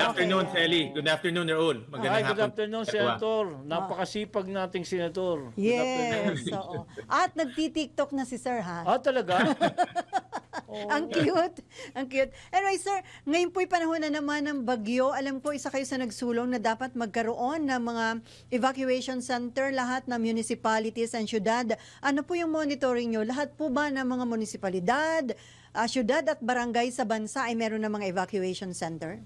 Good afternoon, Okay. Sally. Good afternoon, Raul. Magandang Hi, good hapon. afternoon. Senator. Napakasipag nating Senator. Good afternoon. Yes, oo. At nagti-TikTok na si Sir ha. Ah, talaga? Ang cute. Ang cute. Anyway, sir, ngayon po'y panahon na naman ng bagyo. Alam ko, isa kayo sa nagsulong na dapat magkaroon ng mga evacuation center lahat ng municipalities and syudad. Ano po yung monitoring nyo? Lahat po ba ng mga munisipalidad, ah, syudad at barangay sa bansa ay meron ng mga evacuation center?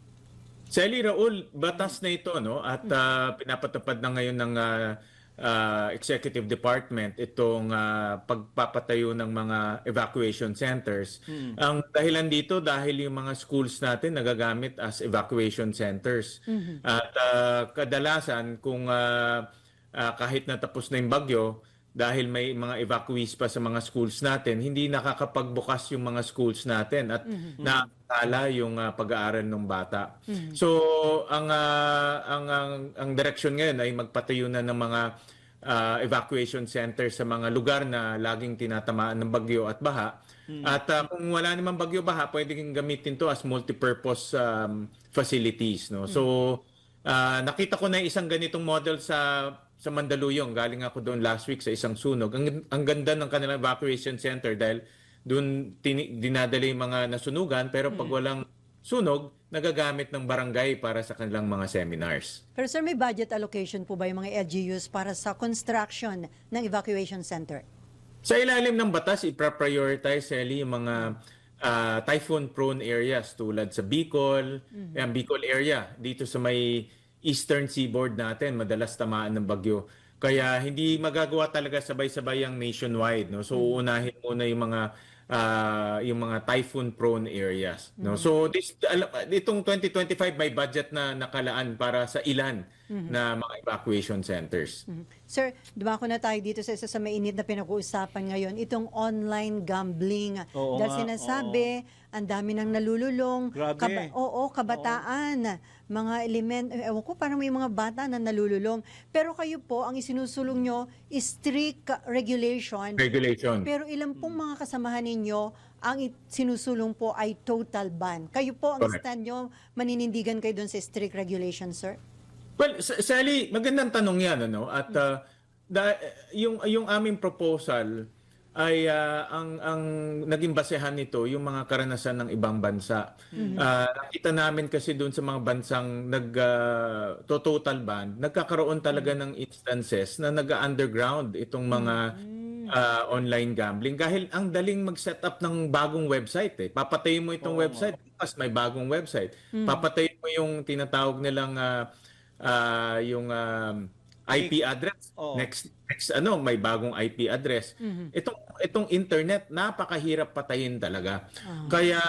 Sally, Raul, batas na ito, no? At ah, pinapatupad na ngayon ng ah, ah, Executive Department itong ah, pagpapatayo ng mga evacuation centers. Ang dahilan dito dahil yung mga schools natin nagagamit as evacuation centers. At ah, kadalasan kung ah, ah, kahit natapos na yung bagyo, dahil may mga evacuees pa sa mga schools natin, hindi nakakapagbukas yung mga schools natin at nakakala yung ah, pag-aaral ng bata. So, ang, ah, ang, ang, ang direction ngayon ay magpatayo na ng mga ah, evacuation center sa mga lugar na laging tinatamaan ng bagyo at baha. At ah, kung wala naman bagyo baha, pwede kang gamitin to as multipurpose um, facilities. No? So, ah, nakita ko na isang ganitong model sa sa Mandaluyong. Galing ako doon last week sa isang sunog. Ang, ang ganda ng kanilang evacuation center dahil doon dinadala yung mga nasunugan pero pag walang sunog, nagagamit ng barangay para sa kanilang mga seminars. Pero sir, may budget allocation po ba yung mga LGUs para sa construction ng evacuation center? Sa ilalim ng batas, ipraprioritize Sally, yung mga ah, typhoon-prone areas tulad sa Bicol, yan, Bicol area, dito sa may eastern seaboard natin, madalas tamaan ng bagyo. Kaya hindi magagawa talaga sabay-sabay ang nationwide. No? So, uunahin muna yung mga ah, yung mga typhoon-prone areas. No? So, this, alam, itong 2025 may budget na nakalaan para sa ilan na mga evacuation centers. Mhm. Sir, dumako na tayo dito sa isa sa mainit na pinag-uusapan ngayon, itong online gambling. Oo Dahil nga, sinasabi, ang dami nang nalululong. Grabe. oo, kabataan. Mga element, ewan ko, parang may mga bata na nalululong. Pero kayo po, ang isinusulong nyo is strict regulation. Regulation. Pero ilan pong mga kasamahan ninyo ang sinusulong po ay total ban. Kayo po, ang Correct. stand nyo, maninindigan kayo doon sa strict regulation, sir? Well, Sally, magandang tanong 'yan ano at uh, da- yung yung aming proposal ay uh, ang ang naging basehan nito yung mga karanasan ng ibang bansa. Uh, nakita namin kasi doon sa mga bansang nag uh, to total ban, nagkakaroon talaga ng instances na nag-underground itong mga uh, online gambling. Dahil ang daling mag-set up ng bagong website eh. Papatayin mo itong website, tapos may bagong website. Papatayin mo yung tinatawag nilang uh, ah, yung um, IP address. Oo. Next next ano, may bagong IP address. Itong itong internet napakahirap patayin talaga. Kaya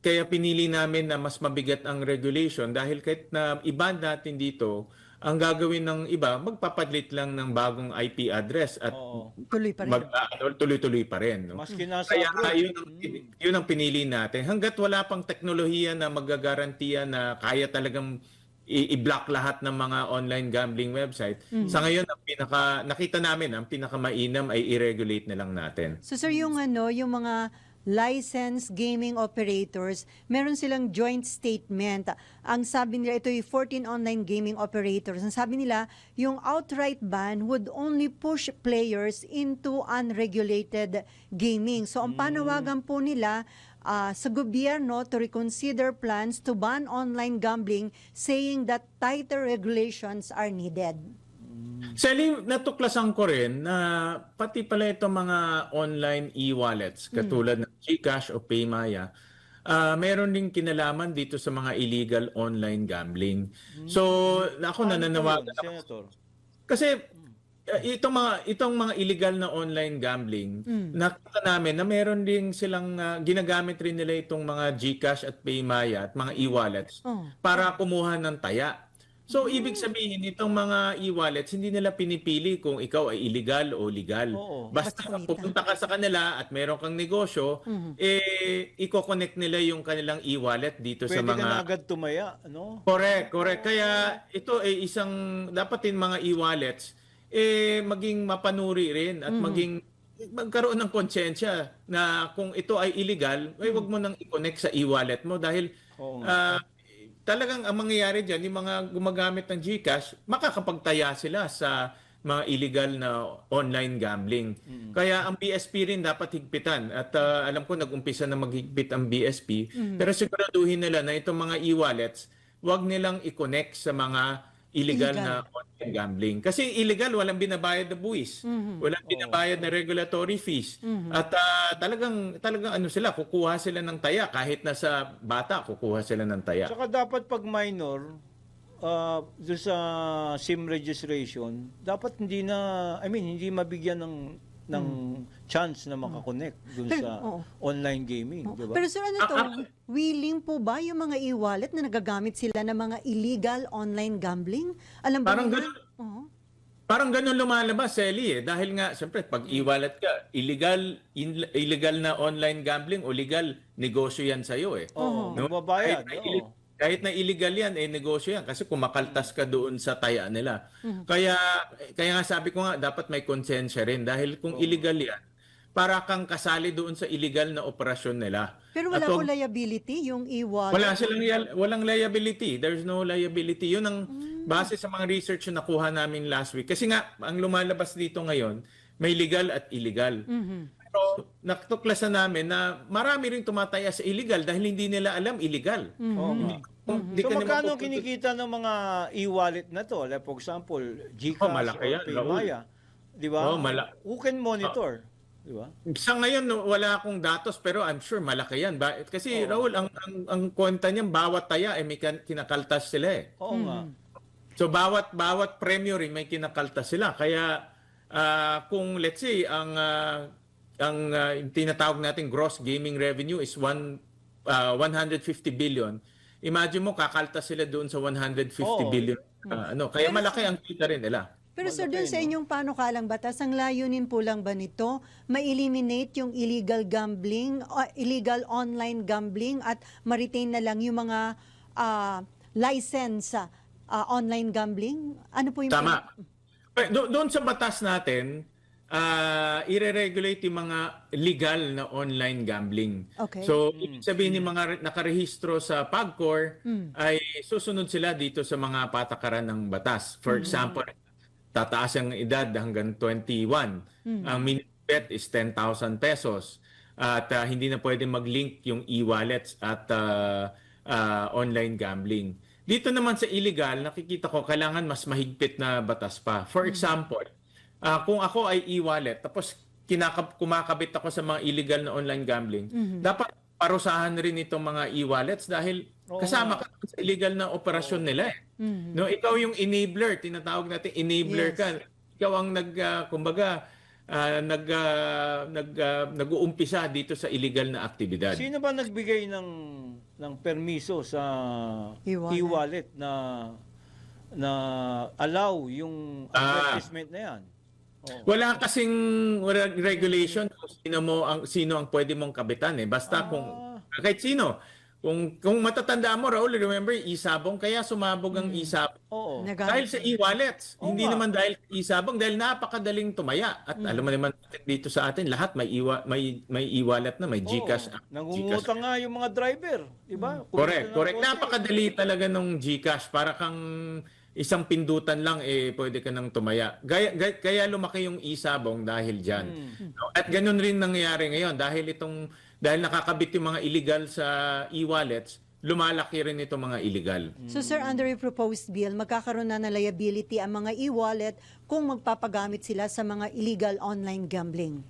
kaya pinili namin na mas mabigat ang regulation dahil kahit na iban natin dito, ang gagawin ng iba, magpapadlit lang ng bagong IP address at Oo. Tuloy pa rin. mag, ah, ano, tuloy-tuloy pa rin. No? Maski nasa Kaya abroad. yun, ang, yun ang pinili natin. Hanggat wala pang teknolohiya na magagarantiya na kaya talagang i-block lahat ng mga online gambling website. Sa ngayon, ang pinaka, nakita namin, ang pinakamainam ay i-regulate na lang natin. So sir, yung ano, yung mga licensed gaming operators, meron silang joint statement. Ang sabi nila, ito yung 14 online gaming operators. Ang sabi nila, yung outright ban would only push players into unregulated gaming. So ang panawagan po nila ah, sa gobyerno to reconsider plans to ban online gambling saying that tighter regulations are needed. Sally, natuklasan ko rin na pati pala itong mga online e-wallets katulad ng GCash o Paymaya, ah meron din kinalaman dito sa mga illegal online gambling. So, ako nananawagan ako Senator? kasi uh, itong mga itong mga illegal na online gambling, nakita namin na meron din silang uh, ginagamit rin nila itong mga GCash at Paymaya at mga e-wallets Oh. para kumuha ng taya. So ibig sabihin itong mga e-wallets hindi nila pinipili kung ikaw ay illegal o legal. Oo. Basta Basta kumita. pupunta ka sa kanila at meron kang negosyo, eh i-connect nila yung kanilang e-wallet dito sa Pwede mga ka na agad tumaya, no? Correct, correct. Kaya ito ay isang dapat din mga e-wallets eh maging mapanuri rin at maging magkaroon ng konsensya na kung ito ay illegal, ay wag mo nang i-connect sa e-wallet mo dahil Oo. ah, talagang ang mangyayari diyan, yung mga gumagamit ng GCash, makakapagtaya sila sa mga illegal na online gambling. Kaya ang BSP rin dapat higpitan. At ah, alam ko nag-umpisa na maghigpit ang BSP, pero siguraduhin nila na itong mga e-wallets, wag nilang i-connect sa mga illegal, na online gambling. Kasi illegal, walang binabayad na buwis. Walang binabayad na regulatory fees. At ah, talagang talagang ano sila, kukuha sila ng taya kahit nasa bata, kukuha sila ng taya. Saka dapat pag minor, uh, doon sa SIM registration, dapat hindi na, I mean, hindi mabigyan ng ng chance na makakonect doon Pero- sa oo. online gaming, Oh, di ba? Pero sir, ano to? willing po ba yung mga e-wallet na nagagamit sila ng mga illegal online gambling? Alam ba Parang nila? ganun. Oo. Parang ganun lumalabas, Sally eh. Dahil nga, siyempre, pag e-wallet ka, illegal, in- illegal na online gambling o legal, negosyo yan sa'yo eh. Oo, No? magbabayad. Kahit na, oo. Kahit na illegal yan, eh, negosyo yan. Kasi kumakaltas ka doon sa taya nila. Kaya, kaya nga sabi ko nga, dapat may konsensya rin. Dahil kung illegal yan, para kang kasali doon sa illegal na operasyon nila. Pero At wala po liability yung e-wallet? wala silang walang liability. There's no liability. Yun ang base sa mga research na nakuha namin last week. Kasi nga, ang lumalabas dito ngayon, may legal at illegal. Pero natuklasan namin na marami rin tumataya sa illegal dahil hindi nila alam illegal. Oo nga. Kung di So magkano kinikita ng mga e-wallet na to? Like for example, GCash Oh, malaki or yan. Paymaya. Di ba? Oh, mala- Who can monitor? Di ba? Sa ngayon, wala akong datos pero I'm sure malaki yan. Ba- Kasi Raul, ang, ang, ang kwenta niyan, bawat taya ay may kinakaltas sila eh. Oo nga. So bawat bawat premyo rin may kinakaltas sila. Kaya ah, kung let's say ang ah, ang yung tinatawag nating gross gaming revenue is one ah, 150 billion. Imagine mo kakaltas sila doon sa 150 Oo. billion. Ah, ano, kaya malaki ang kita rin nila. Pero sir, dun sa inyong panukalang batas, ang layunin po lang ba nito, ma-eliminate yung illegal gambling, o illegal online gambling at ma-retain na lang yung mga ah, license sa ah, online gambling? Ano po yung... Tama. Eh, do- doon sa batas natin, ah ire-regulate yung mga legal na online gambling. Okay. So, ibig sabihin ng mga re- nakarehistro sa PAGCOR ay susunod sila dito sa mga patakaran ng batas. For example, tataas ang edad hanggang 21. Ang minimum bet is 10,000 pesos. At ah, hindi na pwede mag-link yung e-wallets at ah, ah, online gambling. Dito naman sa illegal, nakikita ko kailangan mas mahigpit na batas pa. For example, ah, kung ako ay e-wallet tapos kinakab kumakabit ako sa mga illegal na online gambling, dapat parusahan rin itong mga e-wallets dahil Oo kasama ka sa illegal na operasyon nila eh. No, ikaw yung enabler, tinatawag natin enabler Yes. ka. Ikaw ang nag ah, kumbaga ah, nag ah, nag ah, nag-uumpisa dito sa illegal na aktibidad. Sino ba nagbigay ng ng permiso sa E-wallet. e-wallet na na allow yung Ah. advertisement na yan? Wala kasing re- regulation kung sino mo ang sino ang pwede mong kabitan eh. Basta kung kahit sino. Kung kung matatanda mo Raul, remember isabong kaya sumabog ang isabong Oo. Dahil sa e-wallets. Oo Hindi nga. naman dahil sa isabong dahil napakadaling tumaya. At alam mo naman dito sa atin lahat may iwa, may may e-wallet na, may GCash. Oo. GCash. Nangungutang nga yung mga driver, di ba? Kumita Correct, ng correct. Napakadali talaga nung GCash para kang isang pindutan lang eh pwede ka nang tumaya. Gaya, gaya, kaya lumaki yung isabong dahil diyan. At ganun rin nangyayari ngayon dahil itong dahil nakakabit yung mga illegal sa e-wallets, lumalaki rin itong mga illegal. So sir, under yung proposed bill, magkakaroon na ng liability ang mga e-wallet kung magpapagamit sila sa mga illegal online gambling.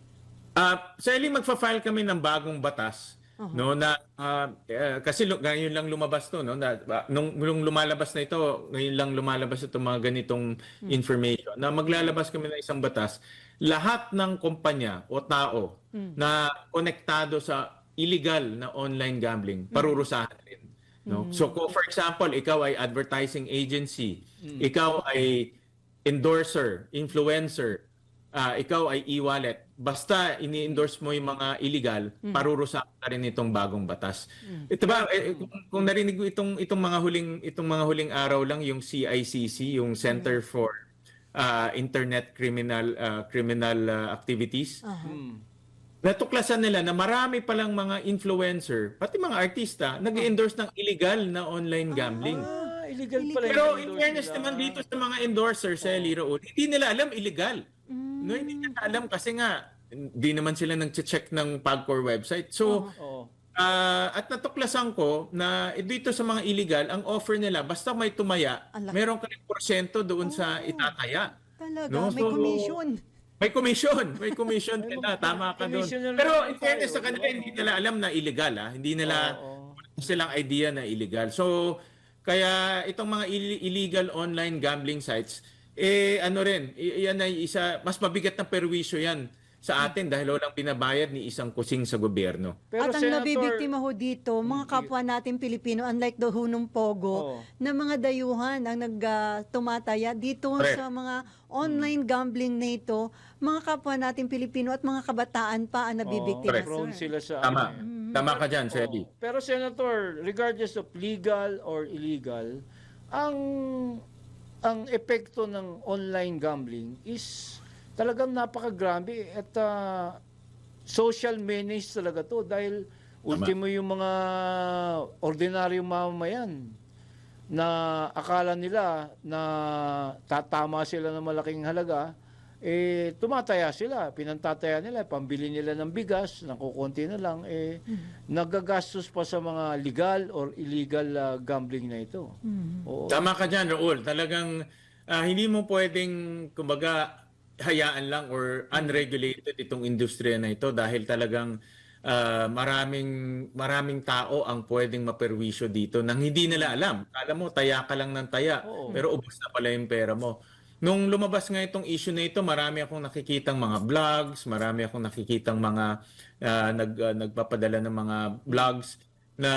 Ah, sa ili magfa-file kami ng bagong batas no na ah, eh, kasi ngayon lang lumabas to no na, nung, nung lumalabas na ito ngayon lang lumalabas itong mga ganitong information. Na maglalabas kami ng isang batas lahat ng kumpanya o tao na konektado sa illegal na online gambling parurusahan rin no? So kung for example ikaw ay advertising agency ikaw ay endorser influencer ah, ikaw ay e-wallet, basta ini-endorse mo yung mga illegal, parurusahan ka rin itong bagong batas. Ito ba eh, kung, kung narinig ko itong itong mga huling itong mga huling araw lang yung CICC, yung Center for ah, Internet Criminal ah, Criminal ah, Activities. Hmm. natuklasan nila na marami palang mga influencer, pati mga artista, nag-endorse ng illegal na online gambling. Ah, illegal pala Pero in fairness nila. naman dito sa mga endorsers, eh, Liro, hindi nila alam illegal. No, hindi nila alam kasi nga, hindi naman sila nag-check ng Pagcor website. So, Oo. ah, at natuklasan ko na eh, dito sa mga illegal, ang offer nila, basta may tumaya, Ang laki. meron ka rin porsyento doon sa itataya. Talaga, No, may so- commission. May commission, may commission sila, tama ka doon. Pero in fairness sa kanila, hindi nila alam na illegal, ah. Hindi nila Oo. wala silang idea na illegal. So, kaya itong mga ill- illegal online gambling sites, eh ano rin, yan ay isa, mas mabigat na perwisyo yan sa atin dahil walang pinabayad ni isang kusing sa gobyerno. Pero At ang Senator, nabibiktima ho dito, mga kapwa natin Pilipino, unlike the Hunong Pogo, Oo. na mga dayuhan ang nagtumataya dito Correct. sa mga online gambling na ito, mga kapwa natin Pilipino at mga kabataan pa ang nabibiktima, sir. sila sa Tama. ano eh. Tama ka dyan, Sally. Pero Senator, regardless of legal or illegal, ang ang epekto ng online gambling is talagang napakagrabe at ah, social menace talaga to dahil ultimo yung mga ordinaryong mamamayan na akala nila na tatama sila ng malaking halaga, eh tumataya sila, pinantataya nila, pambili nila ng bigas, nakukunti na lang, eh nagagastos pa sa mga legal or illegal ah, gambling na ito. Oo. Tama ka dyan, Raul. Talagang ah, hindi mo pwedeng, kumbaga, hayaan lang or unregulated itong industriya na ito dahil talagang ah, maraming maraming tao ang pwedeng maperwisyo dito nang hindi nila alam. Alam mo, taya ka lang ng taya, Oo. pero ubos na pala yung pera mo. Nung lumabas nga itong issue na ito, marami akong nakikitang mga vlogs, marami akong nakikitang mga ah, nag, ah, nagpapadala ng mga vlogs na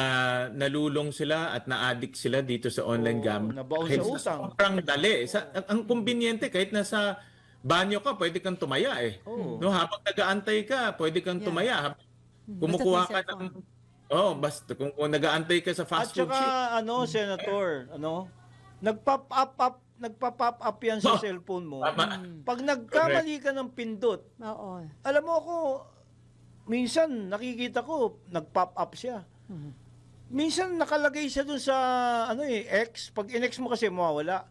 nalulong sila at na-addict sila dito sa online Oo, gambling. nabaon sa utang. Sobrang dali. Sa, ang, ang conveniente, kahit nasa banyo ka, pwede kang tumaya eh. Oo. No, habang nag-aantay ka, pwede kang Yeah. tumaya. Habang Basta Kumukuha ka ng... Oh, basta kung, kung nag-aantay ka sa At fast food saka chain. ano, Senator, ano, nagpop up up nagpa-pop up yan sa Oh, cellphone mo. Tama. Pag nagkamali ka ng pindot, Oo. alam mo ako, minsan nakikita ko, nag-pop up siya. Minsan nakalagay siya dun sa, ano eh, X. Pag in-X mo kasi mawawala.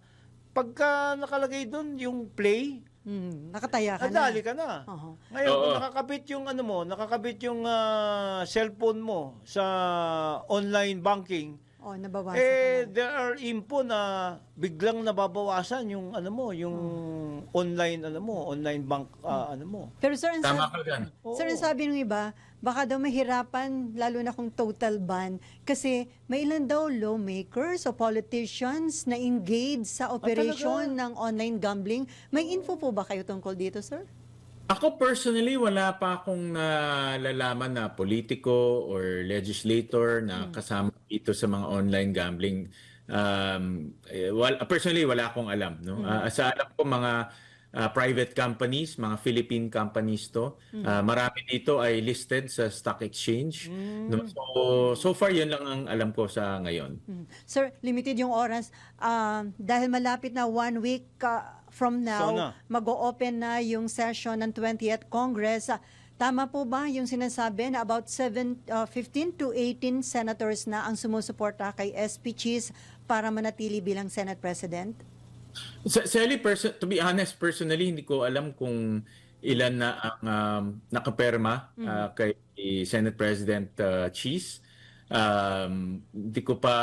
Pagka nakalagay dun yung play, Hmm, nakataya ka na. nadali ka na. Oo. Ngayon, kung Oo. nakakabit yung ano mo, nakakabit yung ah, cellphone mo sa online banking, Oh, nabawasan eh, there are info na biglang nababawasan yung ano mo, yung online ano mo, online bank ah, ano mo. Pero sir, ang Tama sabi, ka sir, ang sabi ng iba, baka daw mahirapan, lalo na kung total ban, kasi may ilan daw lawmakers o politicians na engage sa operation ng online gambling. May info po ba kayo tungkol dito, sir? Ako personally, wala pa akong nalalaman na politiko or legislator na kasama dito sa mga online gambling. Um, eh, wal- personally, wala akong alam. No? Ah, sa alam ko, mga ah, private companies, mga Philippine companies to. Ah, marami dito ay listed sa stock exchange. No? So, so far, yun lang ang alam ko sa ngayon. Hmm. Sir, limited yung oras. Um, dahil malapit na one week uh, from now, Sana. mag-o-open na yung session ng 20th Congress. Ah, Tama po ba yung sinasabi na about 7, uh, 15 to 18 senators na ang sumusuporta kay SP Cheese para manatili bilang Senate President? Sa Sally, perso- to be honest, personally, hindi ko alam kung ilan na ang um, nakaperma uh, kay Senate President uh, Cheese. Um, hindi ko pa,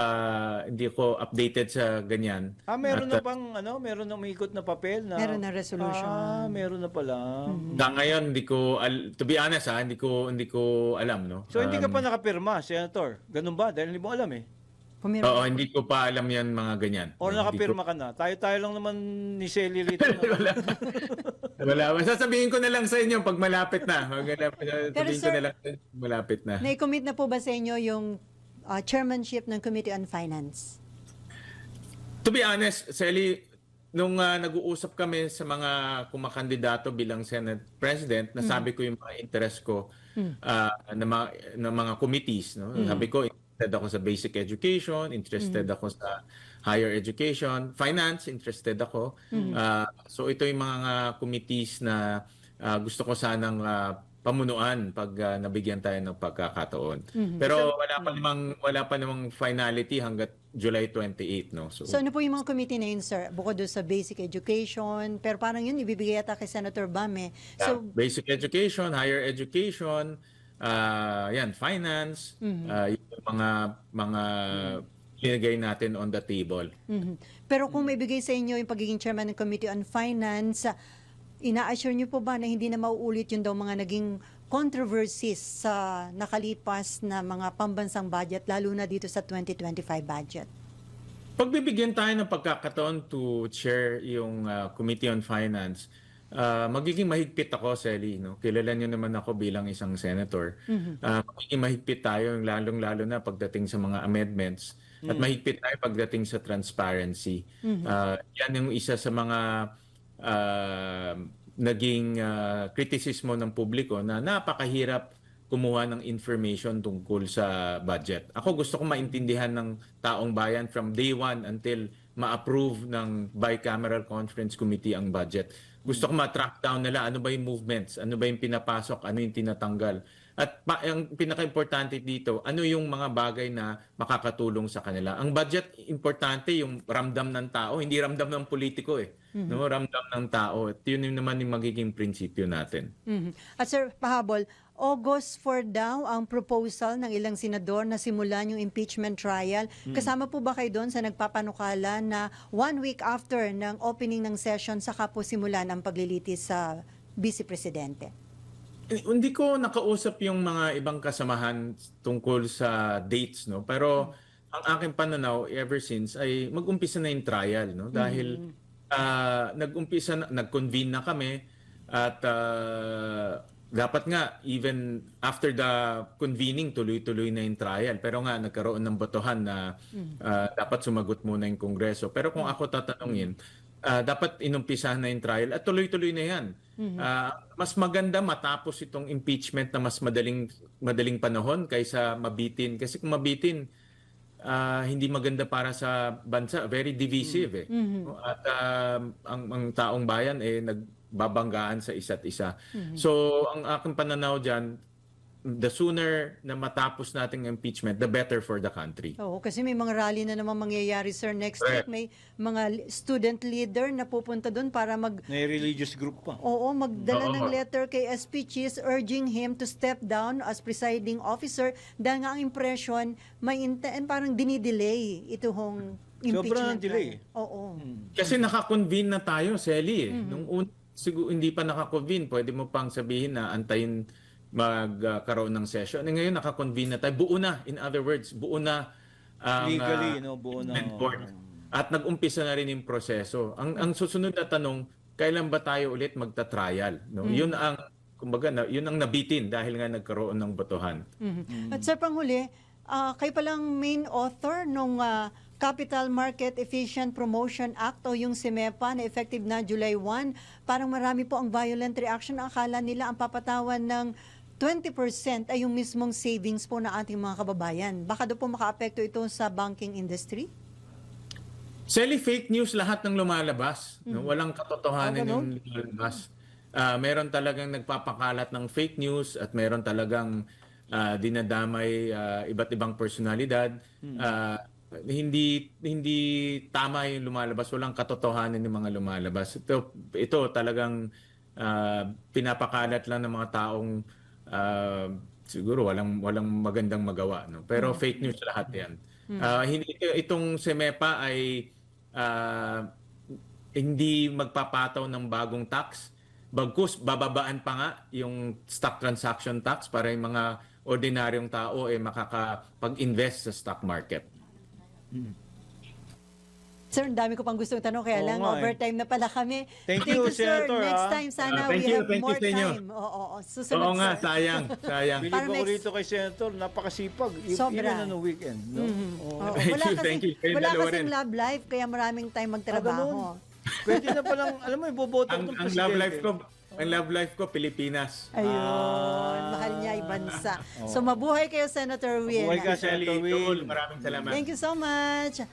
hindi ko updated sa ganyan. Ah, meron At, na bang ano, meron na umikot na papel na Meron na resolution. Ah, meron na pala. Sa ngayon, hindi ko, al- to be honest ha, hindi ko, hindi ko alam, no? So hindi ka Um, pa nakapirma, Senator. Ganun ba? Dahil hindi mo alam eh. Pumirma. Oo, hindi ko pa alam yan mga ganyan. Or Hindi ko- nakapirma ka na. Tayo-tayo lang naman ni Sally rito. wala. wala. Sasabihin ko na lang sa inyo pag malapit na. Na. Pero Sabihin ko sir- na lang malapit na. Na-commit na po ba sa inyo yung uh, chairmanship ng Committee on Finance? To be honest, Sally, nung ah, nag-uusap kami sa mga kumakandidato bilang Senate President, nasabi ko yung mga interest ko ah, na, mga, na mga committees. No? Sabi ko, interested ako sa basic education, interested ako sa higher education, finance, interested ako. Ah, so ito yung mga committees na ah, gusto ko sanang ah, pamunuan pag ah, nabigyan tayo ng pagkakataon. Mhm. Pero wala pa namang wala pa namang finality hanggat July 28, no. So, So ano po yung mga committee na yun, sir? Bukod doon sa basic education, pero parang yun ibibigay yata kay Senator Bame. So, basic education, higher education, ah, yan, finance, Mhm. ah, yung mga mga linagay natin on the table. mhm. pero kung may bigay sa inyo yung pagiging chairman ng Committee on Finance, ina-assure niyo po ba na hindi na mauulit yung daw mga naging controversies sa nakalipas na mga pambansang budget, lalo na dito sa 2025 budget? Pagbibigyan tayo ng pagkakataon to chair yung ah, Committee on Finance, ah, magiging mahigpit ako, Sally. No? Kilala niyo naman ako bilang isang senator. Ah, magiging mahigpit tayo, lalong-lalo na pagdating sa mga amendments. At mahigpit tayo pagdating sa transparency. Ah, yan yung isa sa mga ah, naging ah, kritisismo ng publiko na napakahirap kumuha ng information tungkol sa budget. Ako gusto ko maintindihan ng taong bayan from day one until ma-approve ng bicameral conference committee ang budget. Gusto ko ma-track down nila ano ba yung movements, ano ba yung pinapasok, ano yung tinatanggal. At pa, ang pinaka-importante dito, ano yung mga bagay na makakatulong sa kanila. Ang budget, importante yung ramdam ng tao, hindi ramdam ng politiko eh. No, ramdam ng tao. At yun yung naman yung magiging prinsipyo natin. Mhm. At Sir Pahabol, August 4 daw ang proposal ng ilang senador na simulan yung impeachment trial. Kasama po ba kayo doon sa nagpapanukala na one week after ng opening ng session saka po simulan ang paglilitis sa Vice Presidente? Eh, Hindi ko nakausap yung mga ibang kasamahan tungkol sa dates, no? Pero ang aking pananaw ever since ay mag-umpisa na yung trial, no? Dahil ah, nag-umpisa na, nag-convene na kami at ah, dapat nga even after the convening tuloy-tuloy na yung trial. Pero nga nagkaroon ng botohan na ah, dapat sumagot muna yung Kongreso. Pero kung ako tatanungin, ah, dapat inumpisahan na yung trial at tuloy-tuloy na yan. Ah, mas maganda matapos itong impeachment na mas madaling madaling panahon kaysa mabitin kasi kung mabitin ah, hindi maganda para sa bansa, very divisive eh. At ah, ang ang taong bayan eh nagbabanggaan sa isa't isa. So ang aking pananaw diyan the sooner na matapos nating impeachment, the better for the country. Oo, kasi may mga rally na naman mangyayari, sir, next week. Correct. May mga student leader na pupunta doon para mag May religious group pa. Oo, magdala Oo. ng letter kay SP Cheese urging him to step down as presiding officer dahil nga ang impression may inte- eh, parang dinidelay ito hong impeachment. Sobrang delay. trial. Oo. Kasi naka-convene na tayo, Selly. Eh. Nung un- siguro hindi pa naka-convene, pwede mo pang sabihin na antayin magkaroon ng session. Eh, ngayon naka-convene na tayo. Buo na, in other words, buo na ang Legally, ah, no, buo na. court. At nag-umpisa na rin yung proseso. Ang ang susunod na tanong, kailan ba tayo ulit magta-trial? No? Yun ang kumbaga na, yun ang nabitin dahil nga nagkaroon ng botohan. Mhm. At sir, panghuli, ah, kayo palang main author nung ah, Capital Market Efficient Promotion Act o yung SIMEPA na effective na July 1. Parang marami po ang violent reaction. Akala nila ang papatawan ng 20% ay yung mismong savings po ng ating mga kababayan. Baka doon po makaapekto ito sa banking industry? Selly, fake news lahat ng lumalabas. No? Walang katotohanan ganun? yung lumalabas. Ah, meron talagang nagpapakalat ng fake news at meron talagang ah, dinadamay ah, iba't ibang personalidad. Ah, hindi hindi tama yung lumalabas. Walang katotohanan yung mga lumalabas. Ito, ito talagang ah, pinapakalat lang ng mga taong ah, siguro walang walang magandang magawa no? Pero fake news lahat 'yan. Ah, hindi itong SEMEPA ay ah, hindi magpapataw ng bagong tax. Bagkus bababaan pa nga yung stock transaction tax para yung mga ordinaryong tao ay makakapag-invest sa stock market. Sir, ang dami ko pang gustong tanong, kaya Oo lang nga eh. overtime na pala kami. Thank you, sir. Senator, Next ah. time, sana Ah, we you, have thank you more sa inyo. time. Oo, oo. Susunod, Oo nga, sir. sayang, sayang. Bilib Parang ako rito kay Senator, napakasipag. E- Sobra. Even on a weekend. No? Mhm. Oo. Oo, Thank wala you, kasing, thank you. Kayo wala dalawa kasing rin. love life, kaya maraming time Ah, magtrabaho. Pwede na palang, alam mo, iboboto ang, ng ang love life ko, ang love life ko Pilipinas. Ayun, Ah. mahal niya ay bansa. So mabuhay kayo, Senator Win. Mabuhay ka, Senator Win. Joel, maraming salamat. Thank you so much.